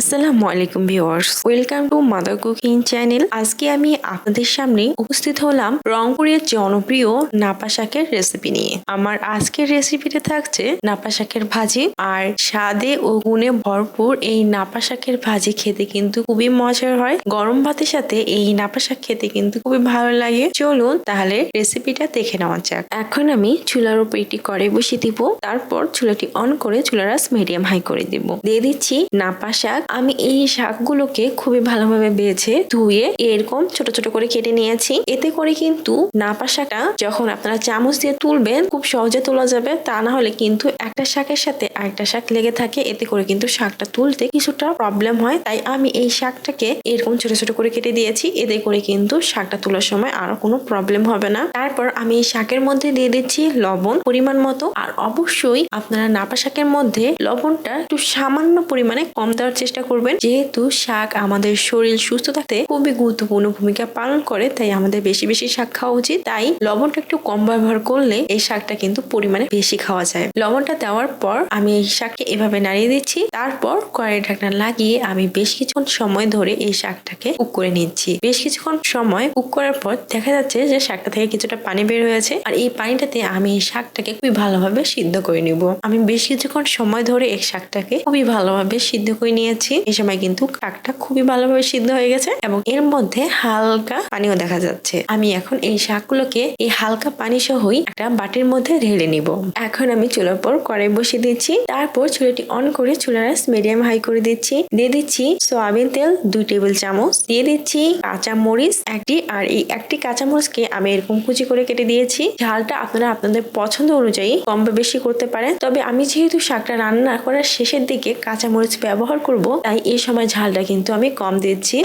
আসসালামু আলাইকুম viewers, welcome to mother cooking channel. আজকে আমি আপনাদের সামনে উপস্থিত হলাম রংপুরের জনপ্রিয় নাপা শাকের রেসিপি নিয়ে। আমার আজকের রেসিপিতে থাকছে নাপা শাকের ভাজি, আর স্বাদে ও গুণে ভরপুর এই নাপা শাকের ভাজি খেতে কিন্তু খুবই মজার হয়। গরম ভাতের সাথে এই নাপা শাক খেতে কিন্তু খুবই ভালো লাগে। চলুন তাহলে রেসিপিটা দেখে নেওয়া যাক। এখন আমি চুলার উপর একটি কড়াই বসিয়ে দিব, তারপর চুলাটি অন করে চুলার মিডিয়াম হাই করে দিব। দিয়ে দিচ্ছি নাপা শাক আমি এই শাকগুলোকে খুবই ভালোভাবে বেছে ধুয়ে এরকম ছোট ছোট করে কেটে নিয়েছি। এতে করে কিন্তু নাপা শাকটা যখন আপনারা চামচ দিয়ে তুলবেন, খুব সহজে তোলা যাবে। তা না হলে কিন্তু একটা শাকের সাথে আরেকটা শাক লেগে থাকে। এতে করে কিন্তু শাকটা তুলতে কিছুটা প্রবলেম হয়। তাই আমি এই শাকটাকে এরকম ছোট ছোট করে কেটে দিয়েছি। এতে করে কিন্তু শাকটা তোলার সময় আর কোনো প্রবলেম হবে না। তারপর আমি এই শাকের মধ্যে দিয়ে দিচ্ছি লবণ পরিমাণ মতো। আর অবশ্যই আপনারা নাপা শাকের মধ্যে লবণটা একটু সামান্য পরিমাণে কম দেওয়ার চেষ্টা করবেন। যেহেতু শাক আমাদের শরীর সুস্থ থাকতে খুবই গুরুত্বপূর্ণ ভূমিকা পালন করে, তাই আমাদের বেশি বেশি শাক খাওয়া উচিত। তাই লবণটা একটু কম ব্যবহার করলে এই শাকটা কিন্তু পরিমাণে বেশি খাওয়া যায়। লবণটা দেওয়ার পর আমি এই শাককে এভাবে নাড়িয়ে দিচ্ছি। তারপর কড়াই ঢাকনা লাগিয়ে আমি বেশ কিছুক্ষণ সময় ধরে এই শাকটাকে কুক করে নিচ্ছি। বেশ কিছুক্ষণ সময় কুক করার পর দেখা যাচ্ছে যে শাকটা থেকে কিছুটা পানি বের হয়েছে। আর এই পানিটাতে আমি এই শাকটাকে খুবই ভালোভাবে সিদ্ধ করে নিব। আমি বেশ কিছুক্ষণ সময় ধরে এই শাকটাকে খুবই ভালোভাবে সিদ্ধ করে নিয়েছি। এই সময় কিন্তু শাকটা খুবই ভালোভাবে সিদ্ধ হয়ে গেছে এবং এর মধ্যে হালকা পানিও দেখা যাচ্ছে। আমি এখন এই শাকগুলোকে এই হালকা পানি সহই একটা বাটির মধ্যে ঢেলে নিব। এখন আমি চুলার পর কড়াই বসিয়ে দিচ্ছি। তারপর চুলাটি অন করে চুলার মিডিয়াম হাই করে দিচ্ছি। দিয়ে দিচ্ছি সয়াবিন তেল, দুই টেবিল চামচ। দিয়ে দিচ্ছি কাঁচা মরিচ একটি আর এই একটি কাঁচা মরিচকে আমি এরকম কুচি করে কেটে দিয়েছি। ঝালটা আপনারা আপনাদের পছন্দ অনুযায়ী কম বা বেশি করতে পারেন। তবে আমি যেহেতু শাকটা রান্না করার শেষের দিকে কাঁচা মরিচ ব্যবহার করব তাই এই সময় ঝালটা কিন্তু আমি কম দিচ্ছি।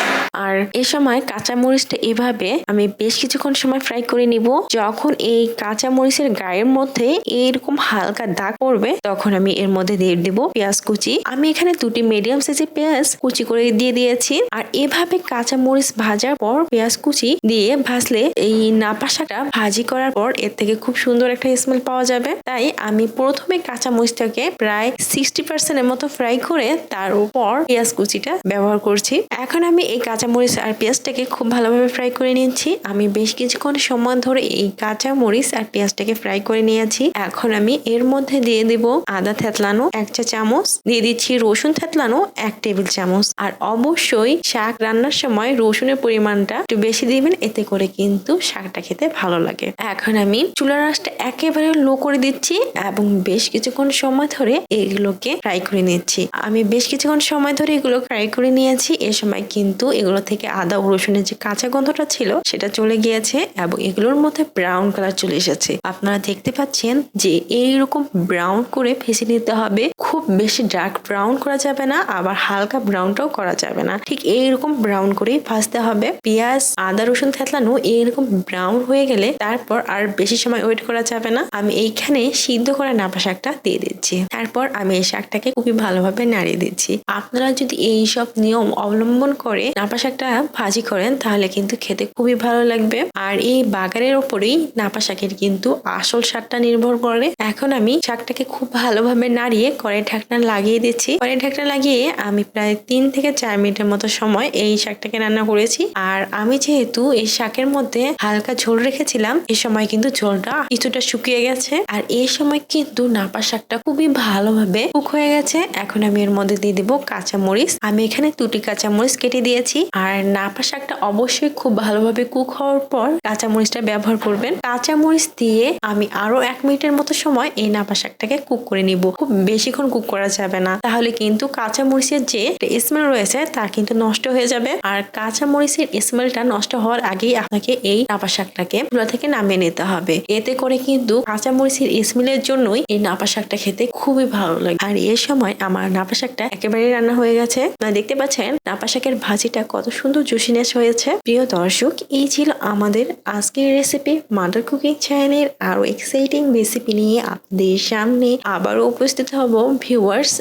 আর এই সময় কাঁচা মরিচটা এভাবে আমি বেশ কিছুক্ষণ সময় ফ্রাই করে নিব। যখন এই কাঁচা মরিচের গায়ের মধ্যে এইরকম হালকা দাগ পড়বে, তখন আমি এর মধ্যে দিয়ে দিব পেঁয়াজ কুচি। আমি এখানে দুটি মিডিয়াম সাইজের পেঁয়াজ কুচি করে দিয়ে দিয়েছি। আর এভাবে কাঁচা মরিচ ভাজার পর পেঁয়াজ কুচি দিয়ে ভাজলে এই নাপা শাকটা ভাজি করার পর এর থেকে খুব সুন্দর একটা স্মেল পাওয়া যাবে। তাই আমি প্রথমে কাঁচা মরিচটাকে প্রায় সিক্সটি পার্সেন্টের মতো ফ্রাই করে তার উপর পেঁয়াজ কুচিটা ব্যবহার করছি। এখন আমি এই কাঁচা মরিচ আর পেঁয়াজটাকে খুব ভালোভাবে ফ্রাই করে নিয়েছি। আমি বেশ কিছুক্ষণ সময় ধরে এই কাঁচা মরিচ আর পেঁয়াজটাকে ফ্রাই করে নিয়েছি। এখন আমি এর মধ্যে দিয়ে দিব আদা থেতলানো এক চা চামচ, দিয়ে দিচ্ছি রসুন থেতলানো এক টেবিল চামচ। আর অবশ্যই শাক রান্নার সময় রসুনের পরিমাণটা একটু বেশি দিবেন, এতে করে কিন্তু শাকটা খেতে ভালো লাগে। এখন আমি চুলার আঁচটা একেবারে লো করে দিচ্ছি এবং বেশ কিছুক্ষণ সময় ধরে এগুলোকে ফ্রাই করে নিচ্ছি। আমি বেশ কিছুক্ষণ সময় ধরে এগুলো ফ্রাই করে নিয়েছি। এ সময় কিন্তু এগুলো থেকে আদা রসুনের যে কাঁচা গন্ধটা ছিল, সেটা চলে গিয়েছে এবং এগুলোর মধ্যে ব্রাউন কালার চলে এসেছে। আপনারা দেখতে পাচ্ছেন যে এইরকম ব্রাউন করে ভেজে নিতে হবে। খুব বেশি ডার্ক ব্রাউন করা যাবে না, আবার হালকা ব্রাউনটাও করা যাবে না। ঠিক এইরকম ব্রাউন করেই ভাজতে হবে। পেঁয়াজ, আদা, রসুন থেতলানো এইরকম ব্রাউন হয়ে গেলে তারপর আর বেশি সময় ওয়েট করা যাবে না। আমি এইখানে সিদ্ধ করা নাপা শাকটা দিয়ে দিচ্ছি। তারপর আমি এই শাকটাকে খুবই ভালোভাবে নাড়িয়ে দিচ্ছি। আপনারা যদি এই সব নিয়ম অবলম্বন করে নাপা শাকটা ভাজি করেন, তাহলে কিন্তু খেতে খুবই ভালো লাগবে। আর এই বাগানের ওপরেই নাপা শাকের কিন্তু আসল শাকটা নির্ভর করে। এখন আমি শাকটাকে খুব ভালোভাবে নাড়িয়ে কড়াই ঢাকনা লাগিয়ে দিচ্ছি। কড়াই ঢাকনা লাগিয়ে আমি প্রায় তিন থেকে চার মিনিটের মতো সময় এই শাকটাকে রান্না করেছি। আর আমি যেহেতু এই শাকের মধ্যে হালকা ঝোল রেখেছিলাম এই সময় কিন্তু ঝোলটা কিছুটা শুকিয়ে গেছে। আর এই সময় কিন্তু নাপা শাকটা খুবই ভালোভাবে কুক হয়ে গেছে। এখন আমি এর মধ্যে দিয়ে দেবো কাঁচা মরিচ আমি এখানে দুটি কাঁচা মরিচ কেটে দিয়েছি। আর নাপা শাকটা অবশ্যই খুব ভালোভাবে কুক হওয়ার পর কাঁচা মরিচটা ব্যবহার করবেন। কাঁচা মরিচ দিয়ে আমি আরও এক মিনিটের মতো সময় এই নাপা শাকটাকে কুক করে নিব। খুব বেশিক্ষণ কুক করা যাবে না। তাহলে কিন্তু কাঁচা মরিচের যে স্মেল রয়েছে, তা কিন্তু নষ্ট হয়ে যাবে। আর কাঁচা মরিচের স্মেলটা নষ্ট হওয়ার আগেই আপনাকে এই নাপা শাকটাকে চুলা থেকে নামিয়ে নিতে হবে। এতে করে কিন্তু কাঁচা মরিচের স্মেলের জন্যই এই নাপা শাকটা খেতে খুবই ভালো লাগে। আর এই সময় আমার নাপা শাকটা একেবারে রান্না হয়ে গেছে। দেখতে পাচ্ছেন, নাপা শাকের ভাজিটা কত সুন্দর জুসিনেস হয়েছে। প্রিয় দর্শক, এই ছিল আমাদের আজকের রেসিপি মাদার কুকিং চ্যানেল আরও এক্সাইটিং রেসিপি নিয়ে আপনাদের সামনে আবারও উপস্থিত হব। ভিউয়ার্স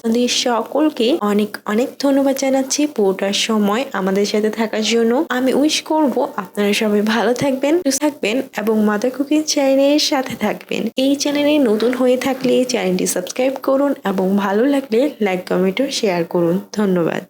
সকলকে অনেক অনেক ধন্যবাদ জানাচ্ছি পুরোটার সময় আমাদের সাথে থাকার জন্য। আমি উইশ করব আপনারা সবাই ভালো থাকবেন, সুস্থ থাকবেন এবং মাদার কুকিং চ্যানেলের সাথে থাকবেন। এই চ্যানেলে নতুন হয়ে থাকলে চ্যানেলটি সাবস্ক্রাইব করুন এবং ভালো লাগলে লাইক কমেন্ট ও শেয়ার করুন। ধন্যবাদ।